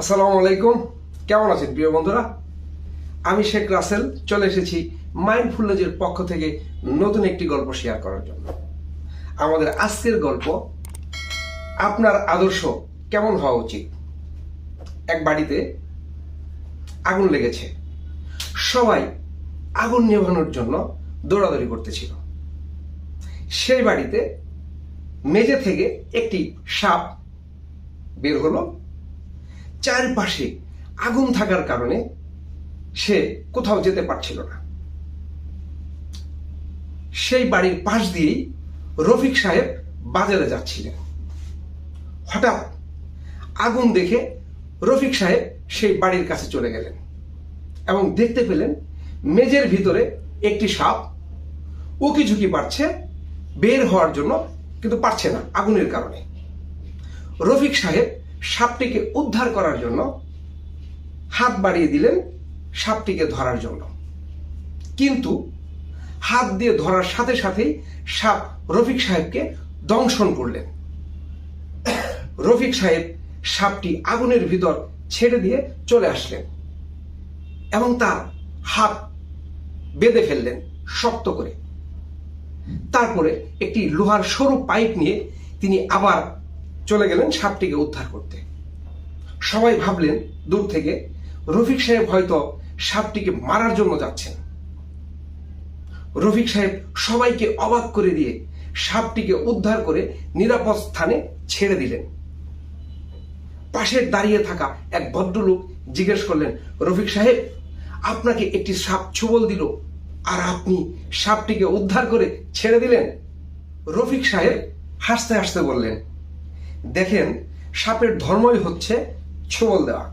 আসসালামু আলাইকুম। কেমন আছেন প্রিয় বন্ধুরা? আমি শেখ রাসেল, চলে এসেছি মাইন্ডফুলনেজের পক্ষ থেকে নতুন একটি গল্প শেয়ার করার জন্য। আমাদের আজকের গল্প, আপনার আদর্শ কেমন হওয়া উচিত? এক বাড়িতে আগুন লেগেছে। সবাই আগুন নেভানোর জন্য দৌড়াদৌড়ি করতেছিল। সেই বাড়িতে মেঝে থেকে একটি সাপ বের হলো। চারপাশে আগুন থাকার কারণে সে কোথাও যেতে পারছিল না। সেই বাড়ির পাশ দিয়েই রফিক সাহেব বাজারে যাচ্ছিলেন। হঠাৎ আগুন দেখে রফিক সাহেব সেই বাড়ির কাছে চলে গেলেন এবং দেখতে পেলেন মেজের ভিতরে একটি সাপ উকি ঝুঁকি পারছে বের হওয়ার জন্য কিন্তু পারছে না আগুনের কারণে। রফিক সাহেব সাপটিকে উদ্ধার করার জন্য হাত বাড়িয়ে দিলেন সাপটিকে ধরার জন্য। কিন্তু হাত দিয়ে ধরার সাথে সাথেই সাপ রফিক সাহেবকে দংশন করলেন। রফিক সাহেব সাপটি আগুনের ভিতর ছেড়ে দিয়ে চলে আসলেন এবং তার হাত বেঁধে ফেললেন শক্ত করে। তারপরে একটি লোহার সরু পাইপ নিয়ে তিনি আবার চলে গেলেন সাপটিকে উদ্ধার করতে। সবাই ভাবলেন, দূর থেকে রফিক সাহেব হয়তো সাপটিকে মারার জন্য যাচ্ছেন। রফিক সাহেব সবাইকে অবাক করে দিয়ে সাপটিকে উদ্ধার করে নিরাপদ স্থানে ছেড়ে দিলেন। পাশে দাঁড়িয়ে থাকা এক ভদ্রলোক জিজ্ঞেস করলেন, রফিক সাহেব, আপনাকে একটি সাপ ছুবল দিল আর আপনি সাপটিকে উদ্ধার করে ছেড়ে দিলেন? রফিক সাহেব হাসতে হাসতে বললেন দেখেন, সাপের ধর্মই হচ্ছে ছোবল দেওয়া।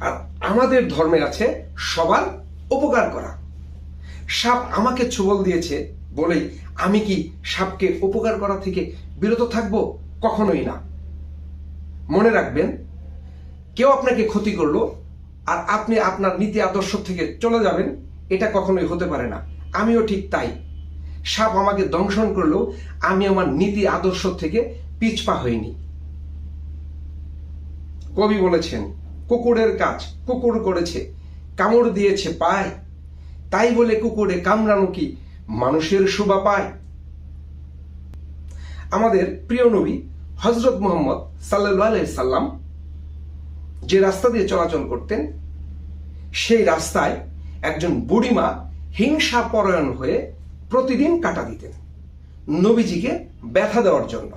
আর আমাদের ধর্মে আছে সবার উপকার করা। সাপ আমাকে ছোবল দিয়েছে বলেই আমি কি সাপকে উপকার করা থেকে বিরত থাকব? কখনোই না। মনে রাখবেন, কেউ আপনাকে ক্ষতি করল আর আপনি আপনার নীতি আদর্শ থেকে চলে যাবেন, এটা কখনোই হতে পারে না। আমিও ঠিক তাই। সাপ আমাকে দংশন করলেও আমি আমার নীতি আদর্শ থেকে পিছপা হইনি। কবি বলেছেন, কুকুরের কাজ কুকুর করেছে, কামড় দিয়েছে পায়। তাই বলে কুকুরে কামড়ানো কি মানুষের শোভা পায়? আমাদের প্রিয় নবী হজরত মোহাম্মদ সাল্লাম যে রাস্তা দিয়ে চলাচল করতেন, সেই রাস্তায় একজন বুড়িমা হিংসা পরায়ণ হয়ে প্রতিদিন কাটা দিতেন। নবীজিকে ব্যথা দেওয়ার জন্য।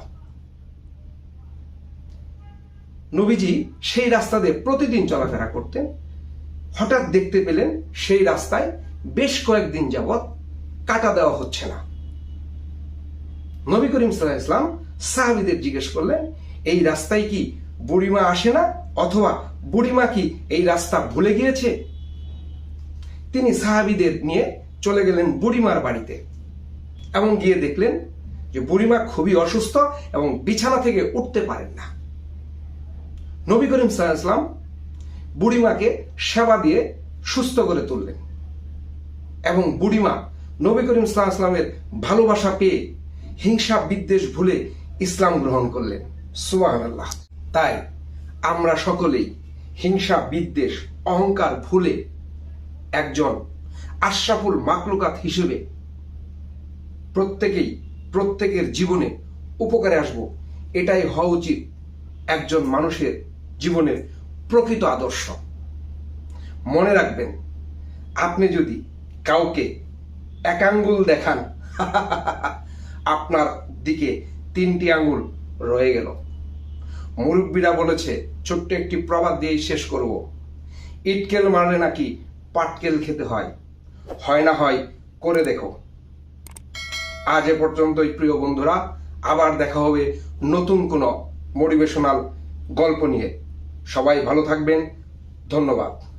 নবীজি সেই রাস্তা দিয়ে প্রতিদিন চলাফেরা করতেন। হঠাৎ দেখতে পেলেন সেই রাস্তায় বেশ কয়েকদিন যাবৎ কাটা দেওয়া হচ্ছে না। নবী করিম সাল্লাহ ইসলাম সাহাবিদের জিজ্ঞেস করলেন, এই রাস্তায় কি বুড়িমা আসে না? অথবা বুড়িমা কি এই রাস্তা ভুলে গিয়েছে? তিনি সাহাবিদের নিয়ে চলে গেলেন বুড়িমার বাড়িতে এবং গিয়ে দেখলেন যে বুড়িমা খুবই অসুস্থ এবং বিছানা থেকে উঠতে পারেন না। নবী করিম সাল্লাম বুড়িমাকে সেবা দিয়ে সুস্থ করে তুললেন এবং বুড়িমা নবী করিম সাল্লামের ভালোবাসা পেয়ে হিংসা বিদ্বেষ ভুলে ইসলাম গ্রহণ করলেন। সুবাহ তাই আমরা সকলেই হিংসা, বিদ্বেষ, অহংকার ভুলে একজন আশরাফুল মাকলুকাত হিসেবে প্রত্যেকেই, প্রত্যেকের জীবনে উপকারে আসব। এটাই হওয়া উচিত একজন মানুষের জীবনের প্রকৃত আদর্শ। মনে রাখবেন, আপনি যদি কাউকে এক আঙ্গুল দেখান, আপনার দিকে তিনটি আঙ্গুল রয়ে গেল। মুরব্বীরা বলেছে, ছোট্ট একটি প্রবাদ দিয়ে শেষ করব। ইটকেল মারলে নাকি পাটকেল খেতে হয়। হয় না হয়, করে দেখো। আজ এ পর্যন্তই, প্রিয় বন্ধুরা। আবার দেখা হবে নতুন কোনো মোটিভেশনাল গল্প নিয়ে। সবাই ভালো থাকবেন। ধন্যবাদ।